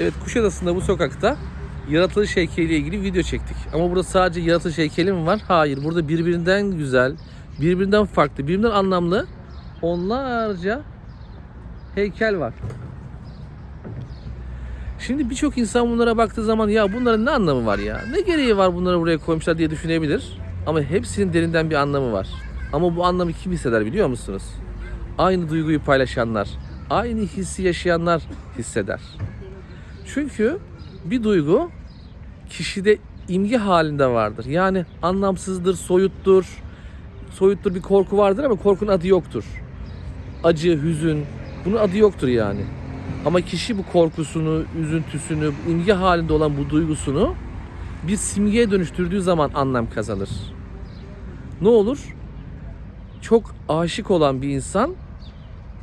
Evet Kuşadası'nda bu sokakta yaratılış heykeliyle ilgili video çektik. Ama burada sadece yaratılış heykeli mi var? Hayır. Burada birbirinden güzel, birbirinden farklı, birbirinden anlamlı onlarca heykel var. Şimdi birçok insan bunlara baktığı zaman ya bunların ne anlamı var ya? Ne gereği var bunları buraya koymuşlar diye düşünebilir. Ama hepsinin derinden bir anlamı var. Ama bu anlamı kim hisseder biliyor musunuz? Aynı duyguyu paylaşanlar, aynı hissi yaşayanlar hisseder. Çünkü bir duygu kişide imge halinde vardır. Yani anlamsızdır, soyuttur. Soyuttur bir korku vardır ama korkunun adı yoktur. Acı, hüzün bunun adı yoktur yani. Ama kişi bu korkusunu, üzüntüsünü, imge halinde olan bu duygusunu bir simgeye dönüştürdüğü zaman anlam kazanır. Ne olur? Çok aşık olan bir insan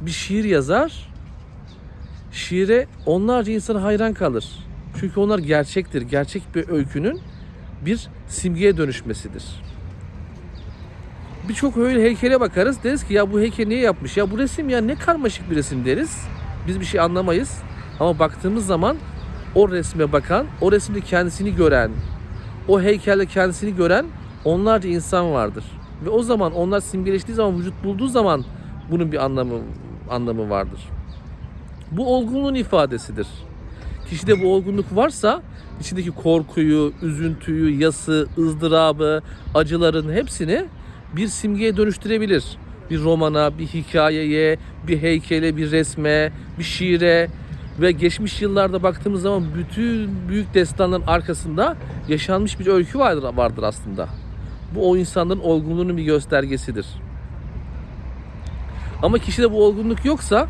bir şiir yazar. Şiire onlarca insan hayran kalır. Çünkü onlar gerçektir. Gerçek bir öykünün bir simgeye dönüşmesidir. Birçok öyle heykele bakarız. Deriz ki ya bu heykel niye yapmış? Ya bu resim ya ne karmaşık bir resim deriz. Biz bir şey anlamayız. Ama baktığımız zaman o resme bakan, o resimde kendisini gören, o heykelde kendisini gören onlarca insan vardır. Ve o zaman onlar simgeleştiği zaman, vücut bulduğu zaman bunun bir anlamı anlamı vardır. Bu olgunluğun ifadesidir. Kişide bu olgunluk varsa içindeki korkuyu, üzüntüyü, yası, ızdırabı, acıların hepsini bir simgeye dönüştürebilir. Bir romana, bir hikayeye, bir heykele, bir resme, bir şiire ve geçmiş yıllarda baktığımız zaman bütün büyük destanların arkasında yaşanmış bir öykü vardır, vardır aslında. Bu o insanların olgunluğunun bir göstergesidir. Ama kişide bu olgunluk yoksa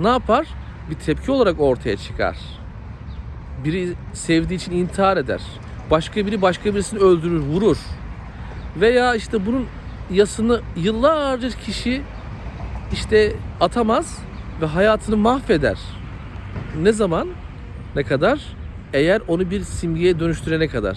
ne yapar? Bir tepki olarak ortaya çıkar. Biri sevdiği için intihar eder. Başka biri başka birisini öldürür, vurur. Veya işte bunun yasını yıllarca kişi işte atamaz ve hayatını mahveder. Ne zaman? Ne kadar? Eğer onu bir simgeye dönüştürene kadar.